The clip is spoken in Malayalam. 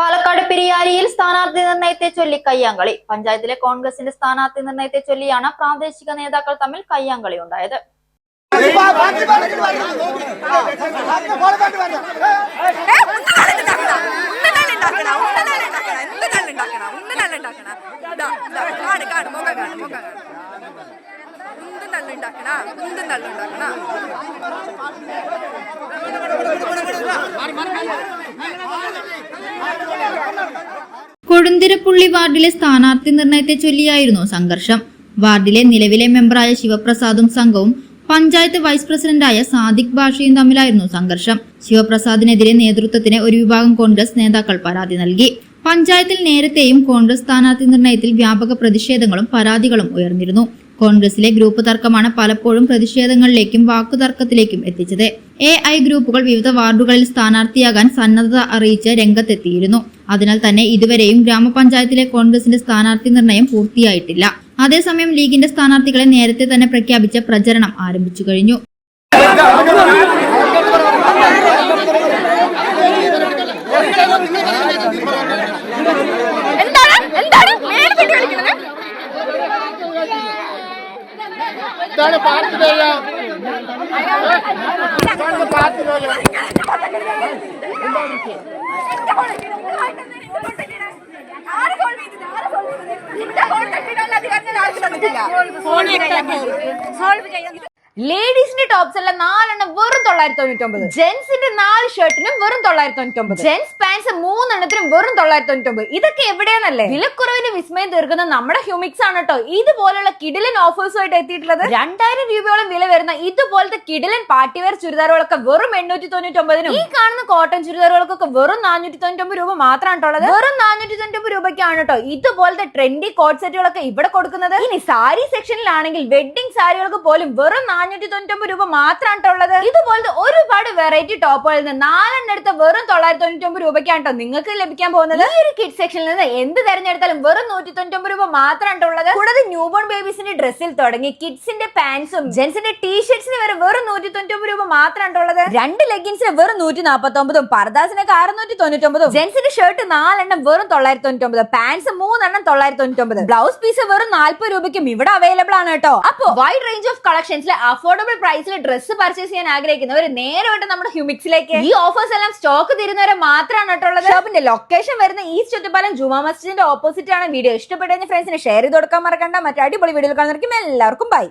പാലക്കാട് പെരിയാരിയിൽ സ്ഥാനാർത്ഥി നിർണയത്തെ ചൊല്ലി കയ്യാങ്കളി. പഞ്ചായത്തിലെ കോൺഗ്രസിന്റെ സ്ഥാനാർത്ഥി നിർണയത്തെ ചൊല്ലിയാണ് പ്രാദേശിക നേതാക്കൾ തമ്മിൽ കയ്യാങ്കളി ഉണ്ടായത്. കൊടുന്തിരപ്പുള്ളി വാർഡിലെ സ്ഥാനാർത്ഥി നിർണയത്തെ ചൊല്ലിയായിരുന്നു സംഘർഷം. വാർഡിലെ നിലവിലെ മെമ്പറായ ശിവപ്രസാദും സംഘവും പഞ്ചായത്ത് വൈസ് പ്രസിഡന്റായ സാദിഖ് ബാഷയും തമ്മിലായിരുന്നു സംഘർഷം. ശിവപ്രസാദിനെതിരെ നേതൃത്വത്തിന് ഒരു വിഭാഗം കോൺഗ്രസ് നേതാക്കൾ പരാതി നൽകി. പഞ്ചായത്തിൽ നേരത്തെയും കോൺഗ്രസ് സ്ഥാനാർത്ഥി നിർണയത്തിൽ വ്യാപക പ്രതിഷേധങ്ങളും പരാതികളും ഉയർന്നിരുന്നു. കോൺഗ്രസിലെ ഗ്രൂപ്പ് തർക്കമാണ് പലപ്പോഴും പ്രതിഷേധങ്ങളിലേക്കും വാക്കുതർക്കത്തിലേക്കും എത്തിച്ചത്. എ ഐ ഗ്രൂപ്പുകൾ വിവിധ വാർഡുകളിൽ സ്ഥാനാർത്ഥിയാകാൻ സന്നദ്ധത അറിയിച്ച് രംഗത്തെത്തിയിരുന്നു. അതിനാൽ തന്നെ ഇതുവരെയും ഗ്രാമപഞ്ചായത്തിലെ കോൺഗ്രസിന്റെ സ്ഥാനാർത്ഥി നിർണയം പൂർത്തിയായിട്ടില്ല. അതേസമയം ലീഗിന്റെ സ്ഥാനാർത്ഥികളെ നേരത്തെ തന്നെ പ്രഖ്യാപിച്ച പ്രചരണം ആരംഭിച്ചു കഴിഞ്ഞു. ഇതാണ് പാർട്ടി ലോയ ഇതാണ് പാർട്ടി ലോയ ലേഡീസിന്റെ ടോപ്സ് എല്ലാം നാലെണ്ണം വെറും തൊള്ളായിരത്തി തൊണ്ണൂറ്റി ഒമ്പത് ജെന്റ്സിന്റെ നാല് ഷർട്ടിനും വെറും തൊള്ളായിരത്തി തൊണ്ണൂറ്റി ഒമ്പത് ജെന്റ്സ് പാൻസ് മൂന്നെണ്ണത്തിനും വെറും തൊള്ളായിരത്തി തൊണ്ണൂറ്റി ഒമ്പത് ഇതൊക്കെ എവിടെയാണല്ലേ വിലക്കുറവിന് വിസ്മയം തീർക്കുന്ന നമ്മുടെ ഹ്യൂമിക്സ് ആണ് കേട്ടോ. ഇതുപോലുള്ള കിഡിലൻ ഓഫേഴ്സുമായിട്ട് എത്തിയിട്ടുള്ളത്. രണ്ടായിരം രൂപയോളം വില വരുന്ന ഇതുപോലത്തെ കിഡിലൻ പാർട്ടിവെയർ ചുരിദാറുകളൊക്കെ വെറും എണ്ണൂറ്റി തൊണ്ണൂറ്റി ഒമ്പതിനും ഈ കാണുന്ന കോട്ടൺ ചുരിദാറുകൾക്കൊക്കെ വെറും നാനൂറ്റി തൊണ്ണൂറ്റി രൂപ മാത്രമാണ് ഉള്ളത്. വെറും നാനൂറ്റി തൊണ്ണൂറ്റി രൂപയ്ക്കാണ് കേട്ടോ ഇതുപോലത്തെ ട്രെൻഡി കോട്ട് സെറ്റുകളൊക്കെ ഇവിടെ കൊടുക്കുന്നത്. ഇനി സാരി സെക്ഷനിലാണെങ്കിൽ വെഡിങ് സാരികൾക്ക് പോലും വെറും നാനൂറ്റി തൊണ്ണൂറ്റി രൂപ മാത്രമാണ് ഉള്ളത്. ഇതുപോലത്തെ ഒരുപാട് വെറൈറ്റി ടോപ്പുകളിൽ നിന്ന് നാലെണ്ണം വെറും തൊള്ളായിരത്തി തൊണ്ണൂറ്റി രൂപയ്ക്കാണ് കേട്ടോ നിങ്ങൾക്ക് ലഭിക്കാൻ പോകുന്നത്. ഈ ഒരു കിഡ് സെക്ഷനിൽ നിന്ന് എന്ത് തെരഞ്ഞെടുത്താലും വെറും നൂറ്റി തൊണ്ണൂറ്റി ഒമ്പത് രൂപ മാത്രമാണ് ഉള്ളത്. കൂടാതെ ന്യൂ ബോൺ ബേബീസിന്റെ ഡ്രസ്സിൽ തുടങ്ങി കിഡ്സിന്റെ പാൻസും ജെൻസിന്റെ ടീഷർട്സിന് വരെ വെറും നൂറ്റി തൊണ്ണൂറ്റി ഒമ്പത് രൂപ മാത്രമാണ് ഉള്ളത്. രണ്ട് ലെഗിൻസിന് വെറും നൂറ്റി നാൽപ്പത്തി ഒമ്പതും പർദാസിനൊക്കെ അറുന്നൂറ്റി തൊണ്ണൂറ്റി ഒമ്പതും ജെന്റ്സിന്റെ ഷർട്ട് നാലെണ്ണം വെറും തൊള്ളായിരത്തി തൊണ്ണൂറ്റി ഒമ്പത് പാൻസ് മൂന്നെണ്ണം തൊള്ളായിരത്തി തൊണ്ണൂറ്റി ഒമ്പത് ബ്ലൗസ് പീസ് വെറും നാല്പത് രൂപയ്ക്കും ഇവിടെ അവൈലബിൾ ആണ് കേട്ടോ. അപ്പോ വൈഡ് റേഞ്ച് ഓഫ് കളക്ഷൻസിലെ അഫോർഡബിൾ പ്രൈസിൽ ഡ്രസ്സ് പർച്ചേസ് ചെയ്യാൻ ആഗ്രഹിക്കുന്നവർ നേരിട്ട് നമ്മുടെ ഹ്യൂമിക്സിലേക്ക് ഈ ഓഫേഴ്സ് എല്ലാം സ്റ്റോക്ക് തീരുന്നവരെ മാത്രമാണ് കേട്ടോ ഷോപ്പിന്റെ ലൊക്കേഷൻ വരുന്ന ഈസ്റ്റ് ചുറ്റുപാലം ജുമാ മസ്ജിദിന്റെ ഓപ്പോസിറ്റ് വീഡിയോ ഇഷ്ടപ്പെട്ടതിന് ഫ്രണ്ട്സിന് ഷെയർ ചെയ്ത് കൊടുക്കാൻ മറക്കണ്ട. മറ്റേ അടിപൊളി വീഡിയോ കാണുന്നവർക്കും എല്ലാവർക്കും ബൈ